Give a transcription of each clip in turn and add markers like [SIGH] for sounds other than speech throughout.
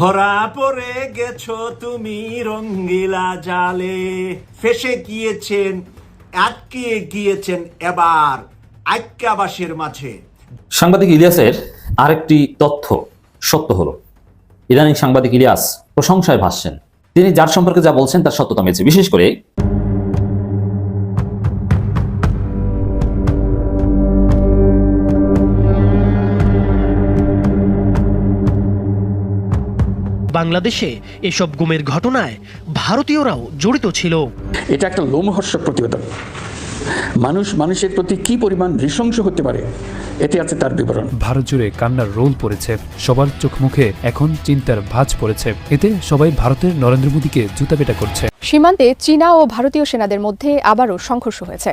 ধরা পড়ে গেছো তুমি রঙ্গিলা জালে। ফেসে গিয়েছেন, আটকে গিয়েছেন এবার আজ্ঞাবাসের মাঝে। সাংবাদিক ইলিয়াসের আরেকটি তথ্য সত্য হলো। ইদানিং সাংবাদিক ইলিয়াস প্রশংসায় ভাসছেন। তিনি যার সম্পর্কে যা বলছেন তার সত্যতা মেয়েছে বিশেষ করে বাংলাদেশে এসব গুমের ঘটনায় ভারতীয়রাও জড়িত ছিল। এটা একটা লোমহর্ষক প্রতিবেদন। মানুষ মানুষের প্রতি কি পরিমাণ নৃশংস হতে পারে এতে আছে তার বিবরণ। ভারত জুড়ে কান্নার রোল পড়েছে সবার চোখ মুখে এখন চিন্তার ভাঁজ পড়েছে। এতে সবাই ভারতের নরেন্দ্র মোদীকে জুতাপেটা করছে। সীমান্তে চীনা ও ভারতীয় সেনাদের মধ্যে আবারও সংঘর্ষ হয়েছে।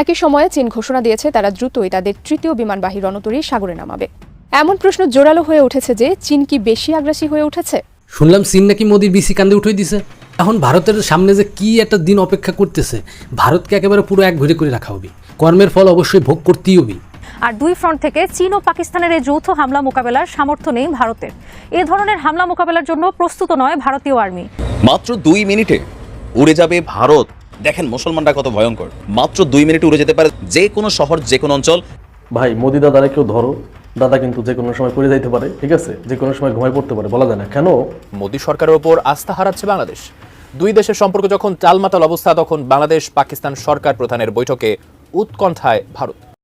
একই সময়ে চীন ঘোষণা দিয়েছে তারা দ্রুতই তাদের তৃতীয় বিমানবাহী রণতরী সাগরে নামাবে। এমন প্রশ্ন জোরালো হয়ে উঠেছে যে চীন কি বেশি আগ্রাসী হয়ে উঠেছে? শুনলাম চীন নাকি মোদির বিসি কান্দে উঠে দিছে। এখন ভারতের সামনে যে কি একটা দিন অপেক্ষা করতেছে ভারতকে একেবারে পুরো এক ঘুরে করে রাখা হবে। কর্মের ফল অবশ্যই ভোগ করতেই হবে। আর দুই ফ্রন্ট থেকে চীন ও পাকিস্তানের এই যৌথ হামলা মোকাবেলার সামর্থ্য নেই ভারতের। এ ধরনের হামলা মোকাবেলার জন্য প্রস্তুত নয় ভারতীয় আর্মি। মাত্র দুই মিনিটে উড়ে যাবে ভারত। দেখেন মুসলমানরা কত ভয়ঙ্কর। মাত্র দুই মিনিটে উড়ে যেতে পারে যে কোনো শহর যে কোনো অঞ্চল। ভাই মোদি দাদারে কেউ ধরো। দাদা কিন্তু যে কোনো সময় পড়ে যাইতে পারে, ঠিক আছে? যে কোনো সময় ঘুমায় পড়তে পারে, বলা যায় না। কেন? মোদী সরকারের ওপর আস্থা হারাচ্ছে বাংলাদেশ। দুই দেশের সম্পর্ক যখন টালমাটাল অবস্থা, তখন বাংলাদেশ পাকিস্তান সরকার প্রধানের বৈঠকে উৎকণ্ঠায় ভারত।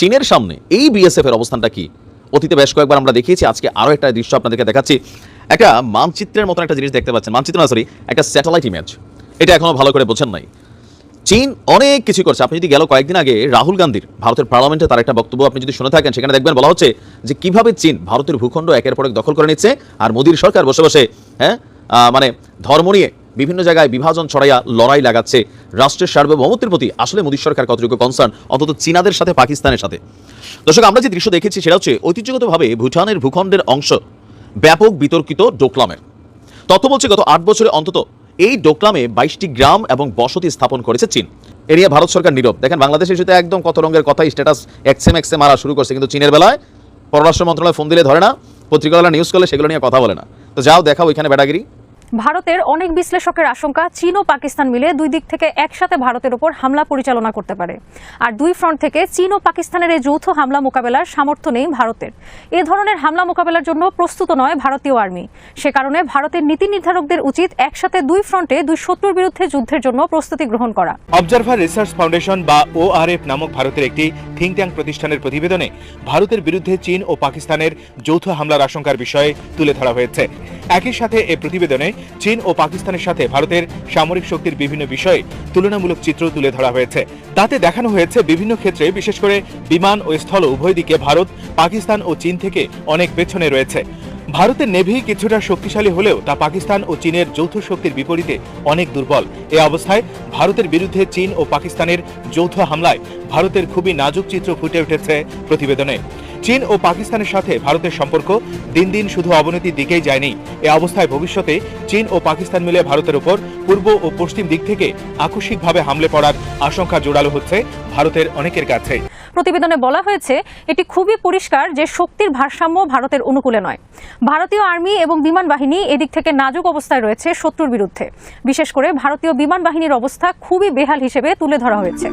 চীনের সামনে এই বিএসএফ এর অবস্থানটা কি? অতীতে বেশ কয়েকবার আমরা দেখিয়েছি, আজকে আরও একটা দৃশ্য আপনাদেরকে দেখাচ্ছি। একটা মানচিত্রের মতন একটা জিনিস দেখতে পাচ্ছেন। মানচিত্র না সরি একটা স্যাটেলাইট ইমেজ এটা এখনও ভালো করে বোঝেন নাই। চীন অনেক কিছু করছে। আপনি যদি গেল কয়েকদিন আগে রাহুল গান্ধীর ভারতের পার্লামেন্টে তার একটা বক্তব্য আপনি যদি শুনে থাকেন, সেখানে দেখবেন বলা হচ্ছে যে কীভাবে চীন ভারতের ভূখণ্ড একের পর এক দখল করে নিচ্ছে, আর মোদীর সরকার বসে বসে হ্যাঁ মানে ধর্ম নিয়ে বিভিন্ন জায়গায় বিভাজন ছড়াইয়া লড়াই লাগাচ্ছে রাষ্ট্রের সার্বভৌমত্বের প্রতি আসলে মোদী সরকার কতটুকু কনসার্ন অন্তত চীনাদের সাথে, পাকিস্তানের সাথে। দর্শক, আমরা যে দৃশ্য দেখেছি সেটা হচ্ছে ঐতিহ্যগতভাবে ভুটানের ভূখণ্ডের অংশ, ব্যাপক বিতর্কিত ডোকলামের তথ্য বলছে, গত আট বছরে অন্তত এই ডোকলামে বাইশটি গ্রাম এবং বসতি স্থাপন করেছে চীন। এ নিয়ে ভারত সরকার নীরব। দেখেন, বাংলাদেশের সাথে একদম কত রঙের কথা স্ট্যাটাস এক্সেম এক্সে মারা শুরু করছে, কিন্তু চীনের বেলায় পররাষ্ট্র মন্ত্রণালয় ফোন দিলে ধরে না, পত্রিকাওয়ালা নিউজ করলে সেগুলো নিয়ে কথা বলে না। তো যাও দেখাও ওইখানে বেটাগিরি ভারতের অনেক বিশ্লেষকের আশঙ্কা, চীন ও পাকিস্তান মিলে দুই দিক থেকে একসাথে ভারতের ওপর হামলা পরিচালনা করতে পারে। আর দুই ফ্রন্ট থেকে চীন ও পাকিস্তানের এই যৌথ হামলা মোকাবেলার সামর্থ্য নেই ভারতের। এ ধরনের হামলা মোকাবেলার জন্য প্রস্তুত নয় ভারতীয় আর্মি। সে কারণে ভারতের নীতি নির্ধারকদের উচিত একসাথে দুই ফ্রন্টে দুই শত্রুর বিরুদ্ধে যুদ্ধের জন্য প্রস্তুতি গ্রহণ করা। অবজারভার রিসার্চ ফাউন্ডেশন বা ওআরএফ নামক ভারতের একটি থিঙ্ক ট্যাঙ্ক প্রতিষ্ঠানের প্রতিবেদনে ভারতের বিরুদ্ধে চীন ও পাকিস্তানের যৌথ হামলার আশঙ্কার বিষয়ে তুলে ধরা হয়েছে। একই সাথে এই প্রতিবেদনে চীন ও পাকিস্তানের সাথে ভারতের সামরিক শক্তির বিভিন্ন বিষয়ে তুলনামূলক চিত্র তুলে ধরা হয়েছে। তাতে দেখানো হয়েছে বিভিন্ন ক্ষেত্রে, বিশেষ করে বিমান ও স্থল উভয় দিকে ভারত, পাকিস্তান ও চীন থেকে অনেক পেছনে রয়েছে। ভারতের নেভি কিছুটা শক্তিশালী হলেও তা পাকিস্তান ও চীনের যৌথ শক্তির বিপরীতে অনেক দুর্বল। এ অবস্থায় ভারতের বিরুদ্ধে চীন ও পাকিস্তানের যৌথ হামলায় ভারতের খুবই নাজুক চিত্র ফুটে উঠেছে প্রতিবেদনে। চীন ও পাকিস্তানের সাথে ভারতের সম্পর্ক দিন দিন শুধু অবনতির দিকেই যায়নি। এ অবস্থায় ভবিষ্যতে চীন ও পাকিস্তান মিলে ভারতের উপর পূর্ব ও পশ্চিম দিক থেকে আকস্মিকভাবে হামলে পড়ার আশঙ্কা জোরালো হচ্ছে ভারতের অনেকের কাছে। প্রতিবেদনে বলা হয়েছে, এটি খুবই পরিষ্কার যে শক্তির ভারসাম্য ভারতের অনুকূলে নয়। ভারতীয় আর্মি এবং বিমান বাহিনী এদিক থেকে নাজুক অবস্থায় রয়েছে শত্রুর বিরুদ্ধে। বিশেষ করে ভারতীয় বিমান বাহিনীর অবস্থা খুবই বেহাল হিসেবে তুলে ধরা হয়েছে।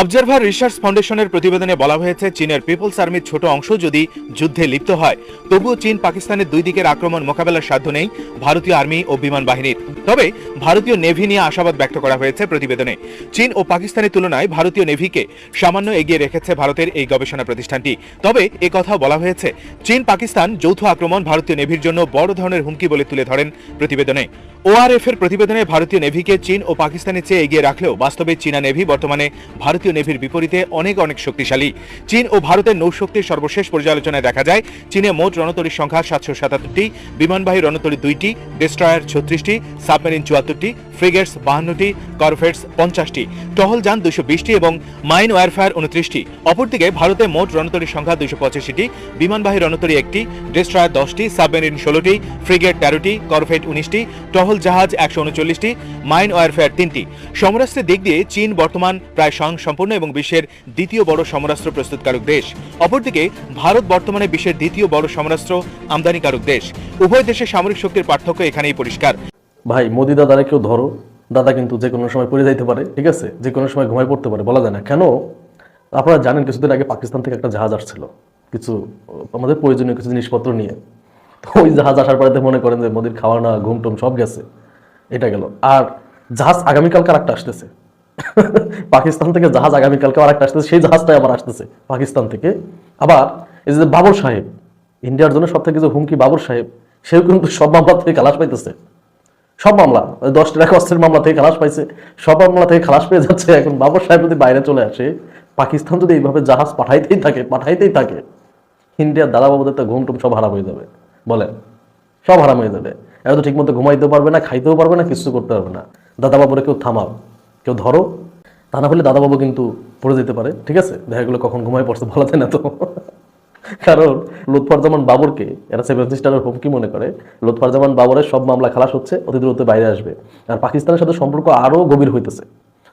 অবজারভার রিসার্চ ফাউন্ডেশনের প্রতিবেদনে বলা হয়েছে, চীনের পিপলস আর্মির ছোট অংশ যদি যুদ্ধে লিপ্ত হয়, তবুও চীন পাকিস্তানের দুই দিকের আক্রমণ মোকাবেলার সাধ্য নেই ভারতীয় আর্মি ও বিমান বাহিনীর। তবে ভারতীয় নেভি নিয়ে আশাবাদ ব্যক্ত করা হয়েছে প্রতিবেদনে। চীন ও পাকিস্তানের তুলনায় ভারতীয় নেভিকে সামান্য এগিয়ে রেখেছে ভারতের এই গবেষণা প্রতিষ্ঠানটি। তবে এ কথাও বলা হয়েছে, চীন পাকিস্তান যৌথ আক্রমণ ভারতীয় নেভির জন্য বড় ধরনের হুমকি বলে তুলে ধরেন প্রতিবেদনে। ওআরএফ এর প্রতিবেদনে ভারতীয় নেভিকে চীন ও পাকিস্তানের চেয়ে এগিয়ে রাখলেও বাস্তবে চীনা নেভি বর্তমানে ভারতীয় ভারতীয় নেভির বিপরীতে অনেক অনেক শক্তিশালী। চীন ও ভারতের নৌশক্তির সর্বশেষ পর্যালোচনায় দেখা যায়, চীনে মোট রণতরীর সংখ্যা সাতশো সাতাত্তরটি, বিমানবাহী রণতরী দুইটি, ডেস্ট্রয়ার ছত্রিশটি, সাবমেরিন চুয়াত্তরটি, ফ্রিগেটস বাহান্নটি, করভেটস পঞ্চাশটি, টহল যান দুশো বিশটি এবং মাইন ওয়ারফায়ার উনত্রিশটি। অপরদিকে ভারতে মোট রণতরীর সংখ্যা দুশো পঁচাশিটি, বিমানবাহী রণতরী একটি, ডেস্ট্রয়ার দশটি, সাবমেরিন ষোলোটি, ফ্রিগেট তেরোটি, করভেট উনিশটি, টহল জাহাজ একশো উনচল্লিশটি, মাইন ওয়ারফেয়ার তিনটি। সমরাস্ত্রের দিক দিয়ে চীন বর্তমান প্রায় স্বয়ংসম্পূর্ণ এবং বিশ্বের দ্বিতীয় বড় সমরাস্ত্র প্রস্তুতকারক দেশ। অপরদিকে, ভারত বর্তমানে বিশ্বের দ্বিতীয় বড় সমরাস্ত্র আমদানিকারক দেশ। উভয় দেশের সামরিক শক্তির পার্থক্য এখানেই পরিষ্কার। ভাই, মোদি দাদারে কেউ ধরো। দাদা কিন্তু যে কোনো সময় পড়ে যাইতে পারে, ঠিক আছে? যে কোনো সময় ঘুমায় পড়তে পারে, বলা যায় না। কেন? আপনারা জানেন, কিছুদিন আগে পাকিস্তান থেকে একটা জাহাজ আসছিল। কিছু, আমাদের প্রয়োজনীয় কিছু জিনিসপত্র নিয়ে। তো ওই জাহাজ আসার পরে মনে করেন যে মোদির খাওয়া না ঘুম টুম সব গেছে। এটা গেল। আর জাহাজ আগামীকালকে আর একটা আসতেছে? পাকিস্তান থেকে জাহাজ আগামীকালকে আর একটা আসতেছে, সেই জাহাজটাই আবার আসতেছে পাকিস্তান থেকে। আবার এই যে বাবর সাহেব, ইন্ডিয়ার জন্য সব থেকে যে হুমকি বাবর সাহেব, সেও কিন্তু সব মামলা থেকে খালাস পাইতেছে। সব মামলা দশ টাকা অস্ত্রের মামলা থেকে খালাস পাইছে। সব মামলা থেকে খালাস পেয়ে যাচ্ছে, এখন বাবর সাহেব যদি বাইরে চলে আসে, পাকিস্তান যদি এইভাবে জাহাজ পাঠাইতেই থাকে পাঠাইতেই থাকে, ইন্ডিয়ার দাদা বাবুদের তো ঘুম টুম সব হারাম হয়ে যাবে। বলেন, সব হারাম হয়ে যাবে। এরা তো ঠিকমতো ঘুমাইতেও পারবে না, খাইতেও পারবে না, কিছু করতে পারবে না। দাদা বাবুরা কেউ থামাও। কেউ ধরো, তা না হলে দাদা বাবু কিন্তু পড়ে যেতে পারে, ঠিক আছে? দেখা গেলো কখন ঘুমাই পড়ছে বলা যায় না তো। কারণ লুৎফরজামান বাবরকে, এরা সেভেন সিস্টারের হুমকি মনে করে? লুৎফরজামান বাবরের সব মামলা খালাস হচ্ছে, অতি দ্রুত বাইরে আসবে। আর পাকিস্তানের সাথে সম্পর্ক আরও গভীর হইতেছে।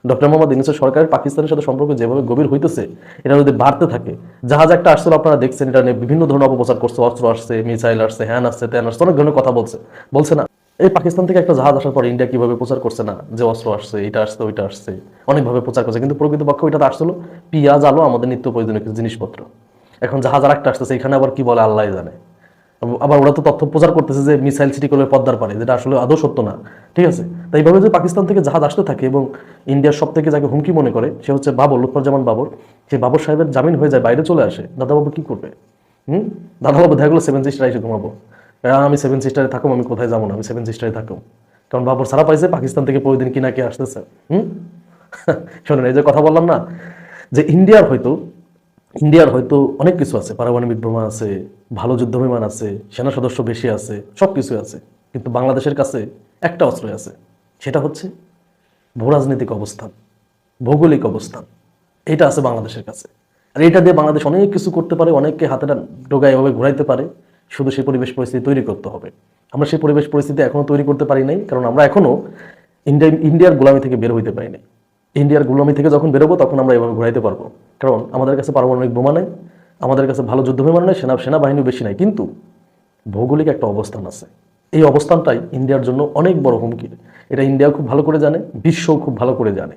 ডক্টর মোহাম্মদ ইউনুসের সরকারের পাকিস্তানের সাথে সম্পর্ক যেভাবে গভীর হইতেছে, এটা যদি বাড়তে থাকে, জাহাজ একটা আসছিল, আপনারা দেখছেন, এটা নিয়ে বিভিন্ন ধরনের অপপ্রচার করছে, অস্ত্র আসছে, মিসাইল আসছে, হ্যান আসছে, ত্যান আসছে, অনেক ধরনের কথা বলছে। বলছে না। এই পাকিস্তান থেকে একটা জাহাজ আসার পর ইন্ডিয়া কীভাবে প্রচার করছে না? যে অস্ত্র আসছে, এটা আসছে, ওইটা আসছে, অনেকভাবে প্রচার করছে। কিন্তু প্রকৃতপক্ষে ওইটা আসছিল। পিঁয়াজ, আলো, আমাদের নিত্য প্রয়োজনীয় কিছু জিনিসপত্র। এখন জাহাজ আর একটা আসতেছে, এখানে আবার কি বলে আল্লাহ জানে। আবার ওরা তো তথ্য প্রচার করতেছে যে মিসাইল সিটি করবে পদ্মার পারে যেটা আসলে আদৌ সত্য না। ঠিক আছে? তাই এইভাবে যে পাকিস্তান থেকে জাহাজ আসতে থাকে এবং ইন্ডিয়ার সব থেকে যাকে হুমকি মনে করে, সে হচ্ছে বাবর, লুৎফরজামান বাবর। সেই বাবর সাহেবের জামিন হয়ে যায়, বাইরে চলে আসে। দাদাবাবু কি করবে? হুম? দাদাবাবু দেখা গেলো সেভেন সিস্টার এসে ঘুমাবো। আহ, আমি সেভেন সিস্টারে থাকুম আমি কোথায় যাব না? আমি সেভেন সিস্টারে থাকুম। কারণ বাবর সারা পাইছে পাকিস্তান থেকে প্রতিদিন কিনা কে আসতেছে? হুম? [LAUGHS] শোনেন এই যে কথা বললাম না যে ইন্ডিয়ার হয়তো ইন্ডিয়ার হয়তো অনেক কিছু আছে। পারমাণবিক বোমা আছে ভালো যুদ্ধ বিমান আছে সেনা সদস্য বেশি আছে সব কিছু আছে। কিন্তু বাংলাদেশের কাছে একটা অস্ত্রই আছে সেটা হচ্ছে ভূরাজনৈতিক অবস্থান ভৌগোলিক অবস্থান। এটা আছে বাংলাদেশের কাছে। আর এটা দিয়ে বাংলাদেশ অনেক কিছু করতে পারে অনেককে হাতেটা ডোগায় এভাবে ঘুরাইতে পারে। শুধু সেই পরিবেশ পরিস্থিতি তৈরি করতে হবে। আমরা সেই পরিবেশ পরিস্থিতি এখনও তৈরি করতে পারি নাই, কারণ আমরা এখনও ইন্ডিয়া ইন্ডিয়ার গোলামি থেকে বের হইতে পারি নাই। ইন্ডিয়ার গোলামি থেকে যখন বেরোবো, তখন আমরা এভাবে ঘুরাইতে পারব। কারণ আমাদের কাছে পারমাণবিক বোমা নেই, আমাদের কাছে ভালো যুদ্ধ বিমান নেই, সেনা, সেনাবাহিনী বেশি নাই, কিন্তু ভৌগোলিক একটা অবস্থান আছে। এই অবস্থানটাই ইন্ডিয়ার জন্য অনেক বড় হুমকি। এটা ইন্ডিয়া খুব ভালো করে জানে, বিশ্বও খুব ভালো করে জানে।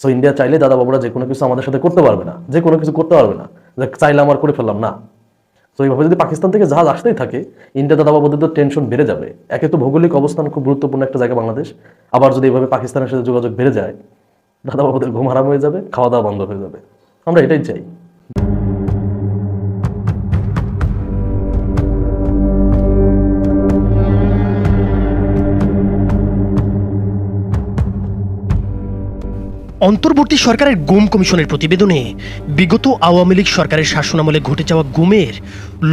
সো ইন্ডিয়া চাইলে দাদা বাবুরা যে কোনো কিছু আমাদের সাথে করতে পারবে না, যে কোনো কিছু করতে পারবে না। চাইলে আমার করে ফেললাম, না। তো এইভাবে যদি পাকিস্তান থেকে জাহাজ আসতেই থাকে, ইন্ডিয়া দাদা বাবুদের তো টেনশন বেড়ে যাবে। একে তো ভৌগোলিক অবস্থান খুব গুরুত্বপূর্ণ একটা জায়গা বাংলাদেশ। আবার যদি এইভাবে পাকিস্তানের সাথে যোগাযোগ বেড়ে যায়, দাদা বাবুদের ঘুম হারাম হয়ে যাবে খাওয়া দাওয়া বন্ধ হয়ে যাবে। আমরা এটাই চাই। অন্তর্বর্তী সরকারের গুম কমিশনের প্রতিবেদনে বিগত আওয়ামী লীগ সরকারের শাসনামলে ঘটে যাওয়া গুমের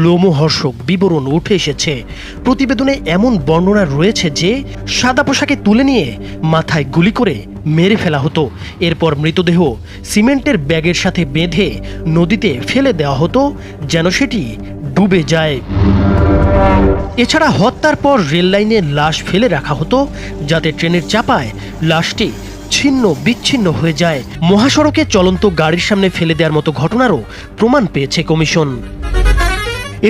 লোমহর্ষক বিবরণ উঠে এসেছে। প্রতিবেদনে এমন বর্ণনা রয়েছে যে, সাদা পোশাকে তুলে নিয়ে মাথায় গুলি করে মেরে ফেলা হতো। এরপর মৃতদেহ সিমেন্টের ব্যাগের সাথে বেঁধে নদীতে ফেলে দেওয়া হতো, যেন সেটি ডুবে যায়। এছাড়া হত্যার পর রেললাইনে লাশ ফেলে রাখা হতো, যাতে ট্রেনের চাপায় লাশটি ছিন্ন বিচ্ছিন্ন হয়ে যায়। মহাসড়কে চলন্ত গাড়ির সামনে ফেলে দেওয়ার মতো ঘটনারও প্রমাণ পেয়েছে কমিশন।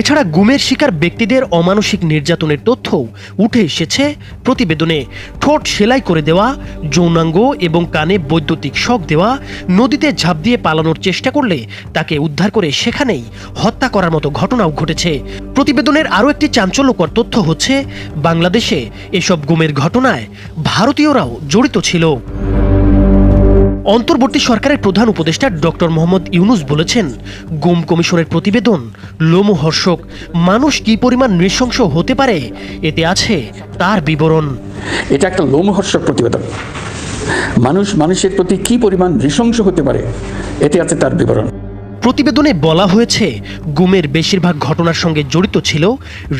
এছাড়া গুমের শিকার ব্যক্তিদের অমানসিক নির্যাতনের তথ্যও উঠে এসেছে প্রতিবেদনে। ঠোঁট সেলাই করে দেওয়া, যৌনাঙ্গ এবং কানে বৈদ্যুতিক শক দেওয়া, নদীতে ঝাঁপ দিয়ে পালানোর চেষ্টা করলে তাকে উদ্ধার করে সেখানেই হত্যা করার মতো ঘটনাও ঘটেছে। প্রতিবেদনের আরও একটি চাঞ্চল্যকর তথ্য হচ্ছে, বাংলাদেশে এসব গুমের ঘটনায় ভারতীয়রাও জড়িত ছিল। অন্তর্বর্তী সরকারের প্রধান উপদেষ্টা ডক্টর মোহাম্মদ ইউনুস বলেছেন গুম কমিশনের প্রতিবেদন লোমহর্ষক মানুষ কি পরিমাণ নৃশংস হতে পারে এতে আছে তার বিবরণ। এটা একটা লোমহর্ষক প্রতিবেদন। মানুষ মানুষের প্রতি কি পরিমাণ নৃশংস হতে পারে এতে আছে তার বিবরণ। প্রতিবেদনে বলা হয়েছে গুমের বেশিরভাগ ঘটনার সঙ্গে জড়িত ছিল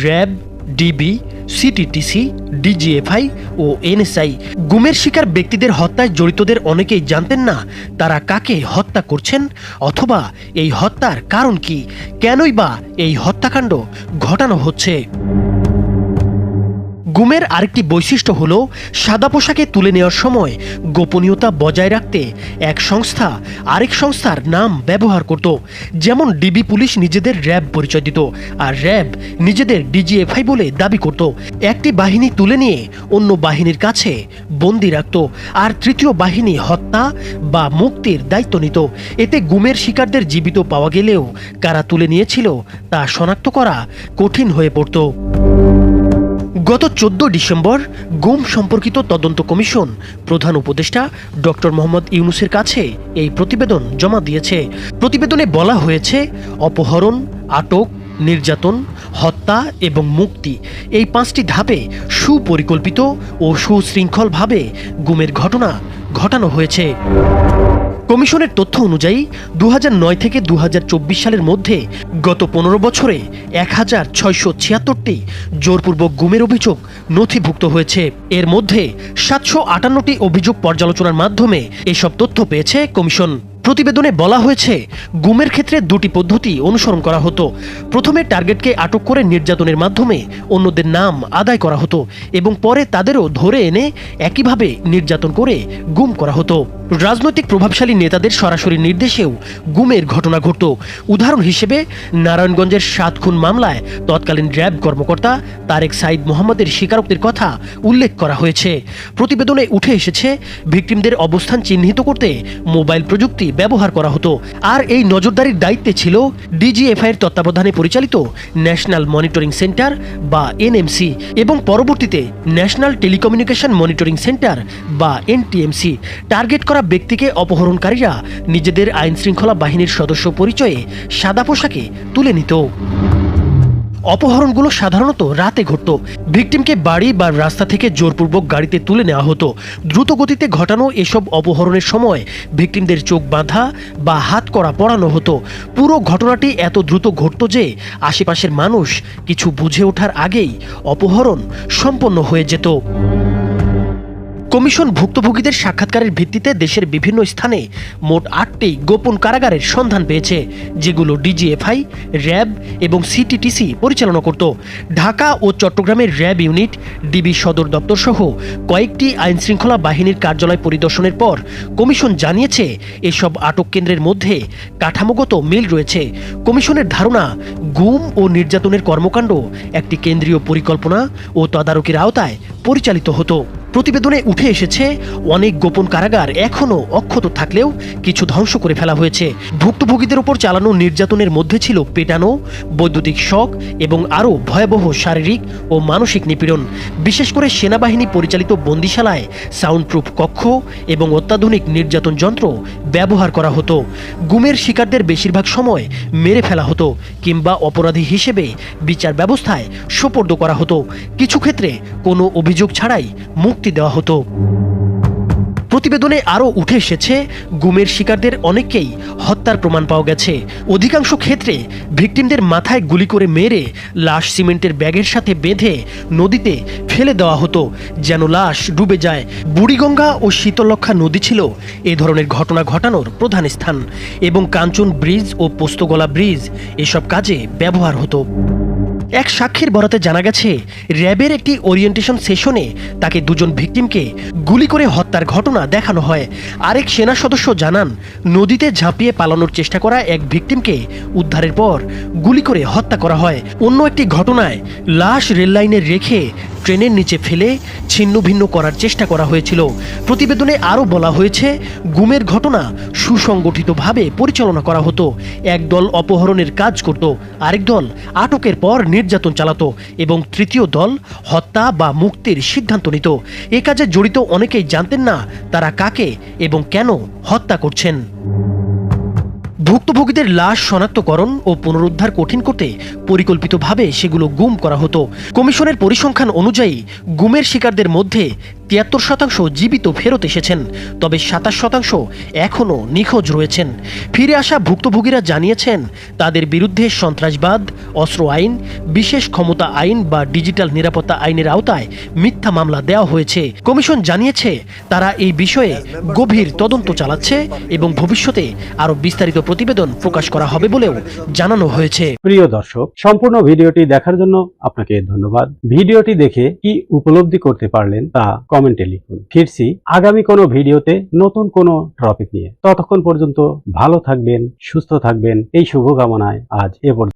র্যাব ডিবি সিটিটিসি ডিজিএফআই ও এনএসআই গুমের শিকার ব্যক্তিদের হত্যায় জড়িতদের অনেকেই জানতেন না, তারা কাকে হত্যা করছেন অথবা এই হত্যার কারণ কি, কেনই বা এই হত্যাকাণ্ড ঘটানো হচ্ছে। গুমের আরেকটি বৈশিষ্ট্য হল সাদা পোশাকে তুলে নেওয়ার সময় গোপনীয়তা বজায় রাখতে এক সংস্থা আরেক সংস্থার নাম ব্যবহার করত। যেমন ডিবি পুলিশ নিজেদের র্যাব পরিচয় দিত আর র্যাব নিজেদের ডিজিএফআই বলে দাবি করত। একটি বাহিনী তুলে নিয়ে অন্য বাহিনীর কাছে বন্দি রাখত আর তৃতীয় বাহিনী হত্যা বা মুক্তির দায়িত্ব নিত। এতে গুমের শিকারদের জীবিত পাওয়া গেলেও কারা তুলে নিয়েছিল তা শনাক্ত করা কঠিন হয়ে পড়ত। গত চোদ্দ ডিসেম্বর গুম সম্পর্কিত তদন্ত কমিশন প্রধান উপদেষ্টা ডক্টর মোহাম্মদ ইউনুসের কাছে এই প্রতিবেদন জমা দিয়েছে। প্রতিবেদনে বলা হয়েছে, অপহরণ, আটক, নির্যাতন, হত্যা এবং মুক্তি এই পাঁচটি ধাপে সুপরিকল্পিত ও সুশৃঙ্খলভাবে গুমের ঘটনা ঘটানো হয়েছে। কমিশনের তথ্য অনুযায়ী দু হাজার নয় থেকে দু হাজার চব্বিশ সালের মধ্যে গত পনেরো বছরে এক হাজার ছয়শো ছিয়াত্তরটি জোরপূর্বক গুমের অভিযোগ নথিভুক্ত হয়েছে। এর মধ্যে সাতশো আটান্নটি অভিযোগ পর্যালোচনার মাধ্যমে এসব তথ্য পেয়েছে কমিশন। প্রতিবেদনে বলা হয়েছে, গুমের ক্ষেত্রে দুটি পদ্ধতি অনুসরণ করা হতো। প্রথমে টার্গেটকে আটক করে নির্যাতনের মাধ্যমে অন্যদের নাম আদায় করা হতো এবং পরে তাদেরও ধরে এনে একইভাবে নির্যাতন করে গুম করা হতো। রাজনৈতিক প্রভাবশালী নেতাদের সরাসরি নির্দেশেও গুমের ঘটনা ঘটত। উদাহরণ হিসেবে, নারায়ণগঞ্জের সাত খুন মামলায় তৎকালীন র্যাব কর্মকর্তা তারেক সাইদ মোহাম্মদের স্বীকারোক্তির কথা উল্লেখ করা হয়েছে। প্রতিবেদনে উঠে এসেছে, ভিকটিমদের অবস্থান চিহ্নিত করতে মোবাইল প্রযুক্তি ব্যবহার করা হতো। আর এই নজরদারির দায়িত্বে ছিল ডিজিএফআইয়ের তত্ত্বাবধানে পরিচালিত ন্যাশনাল মনিটরিং সেন্টার বা এনএমসি এবং পরবর্তীতে ন্যাশনাল টেলিকমিউনিকেশন মনিটরিং সেন্টার বা এনটিএমসি। টার্গেট করা ব্যক্তিকে অপহরণকারীরা নিজেদের আইনশৃঙ্খলা বাহিনীর সদস্য পরিচয়ে সাদা পোশাকে তুলে নিত। অপহরণগুলো সাধারণত রাতে ঘটত। ভিকটিমকে বাড়ি বা রাস্তা থেকে জোরপূর্বক গাড়িতে তুলে নেওয়া হতো। দ্রুত গতিতে ঘটানো এসব অপহরণের সময় ভিকটিমদের চোখ বাঁধা বা হাত করা পড়ানো হতো। পুরো ঘটনাটি এত দ্রুত ঘটত যে আশেপাশের মানুষ কিছু বুঝে ওঠার আগেই অপহরণ সম্পন্ন হয়ে যেত। কমিশন ভুক্তভোগীদের সাক্ষাৎকারের ভিত্তিতে দেশের বিভিন্ন স্থানে মোট আটটি গোপন কারাগারের সন্ধান পেয়েছে, যেগুলো ডিজিএফআই, র্যাব এবং সিটিটিসি পরিচালনা করত। ঢাকা ও চট্টগ্রামের র্যাব ইউনিট, ডিবি সদর দপ্তর সহ কয়েকটি আইনশৃঙ্খলা বাহিনীর কার্যালয় পরিদর্শনের পর কমিশন জানিয়েছে, এসব আটক কেন্দ্রের মধ্যে কাঠামোগত মিল রয়েছে। কমিশনের ধারণা, গুম ও নির্যাতনের কর্মকাণ্ড একটি কেন্দ্রীয় পরিকল্পনা ও তদারকির আওতায় পরিচালিত হতো। প্রতিবেদনে উঠে এসেছে, অনেক গোপন কারাগার এখনও অক্ষত থাকলেও কিছু ধ্বংস করে ফেলা হয়েছে। ভুক্তভোগীদের উপর চালানো নির্যাতনের মধ্যে ছিল পেটানো, বৈদ্যুতিক শক এবং আরও ভয়াবহ শারীরিক ও মানসিক নিপীড়ন। বিশেষ করে সেনাবাহিনী পরিচালিত বন্দিশালায় সাউন্ড প্রুফ কক্ষ এবং অত্যাধুনিক নির্যাতন যন্ত্র ব্যবহার করা হতো। গুমের শিকারদের বেশিরভাগ সময় মেরে ফেলা হতো কিংবা অপরাধী হিসেবে বিচার ব্যবস্থায় সোপর্দ করা হতো। কিছু ক্ষেত্রে কোনো অভিযোগ ছাড়াই মুক্তি দেওয়া হতো। প্রতিবেদনে আরও উঠে এসেছে, গুমের শিকারদের অনেককেই হত্যার প্রমাণ পাওয়া গেছে। অধিকাংশ ক্ষেত্রে ভিকটিমদের মাথায় গুলি করে মেরে লাশ সিমেন্টের ব্যাগের সাথে বেঁধে নদীতে ফেলে দেওয়া হতো, যেন লাশ ডুবে যায়। বুড়িগঙ্গা ও শীতলক্ষা নদী ছিল এ ধরনের ঘটনা ঘটানোর প্রধান স্থান এবং কাঞ্চন ব্রিজ ও পোস্তগোলা ব্রিজ এসব কাজে ব্যবহার হতো। এক সাক্ষীর বরাতে জানা গেছে, র্যাবের একটি ওরিয়েন্টেশন সেশনে তাকে দুজন ভিকটিমকে গুলি করে হত্যার ঘটনা দেখানো হয়। আরেক সেনা সদস্য জানান, নদীতে ঝাঁপিয়ে পালানোর চেষ্টা করা এক ভিকটিমকে উদ্ধারের পর গুলি করে হত্যা করা হয়। অন্য একটি ঘটনায় লাশ রেললাইনে রেখে ট্রেনের নিচে ফেলে ছিন্ন ভিন্ন করার চেষ্টা করা হয়েছিল। প্রতিবেদনে আরও বলা হয়েছে, গুমের ঘটনা সুসংগঠিতভাবে পরিচালনা করা হতো। এক দল অপহরণের কাজ করত, আরেক দল আটকের পর নির্যাতন চালাতো এবং তৃতীয় দল হত্যা বা মুক্তির সিদ্ধান্ত নিত। এ কাজে জড়িত অনেকেই জানতেন না তারা কাকে এবং কেন হত্যা করছেন। ভুক্তভোগীদের লাশ শনাক্তকরণ ও পুনরুদ্ধার কঠিন করতে পরিকল্পিতভাবে সেগুলো গুম করা হতো। কমিশনের পরিসংখ্যান অনুযায়ী, গুমের শিকারদের মধ্যে তিয়াত্তর শতাংশ জীবিত ফেরত এসেছেন, তবে সাতাশ শতাংশ এখনও নিখোঁজ রয়েছেন। ফিরে আসা ভুক্তভোগীরা জানিয়েছেন, তাদের বিরুদ্ধে সন্ত্রাসবাদ, অস্ত্র আইন, বিশেষ ক্ষমতা আইন বা ডিজিটাল নিরাপত্তা আইনের আওতায় মিথ্যা মামলা দেওয়া হয়েছে। কমিশন জানিয়েছে, তারা এই বিষয়ে গভীর তদন্ত চালাচ্ছে এবং ভবিষ্যতে আরও বিস্তারিত প্রতিবেদন প্রকাশ করা হবে বলেও জানানো হয়েছে। প্রিয় দর্শক, সম্পূর্ণ ভিডিওটি দেখার জন্য আপনাকে ধন্যবাদ। ভিডিওটি দেখে কি উপলব্ধি করতে পারলেন তা কমেন্টে লিখুন। ফিরছি আগামী কোনো ভিডিওতে নতুন কোনো টপিক নিয়ে। ততক্ষণ পর্যন্ত ভালো থাকবেন, সুস্থ থাকবেন। এই শুভকামনায় আজ এ পর্যন্ত।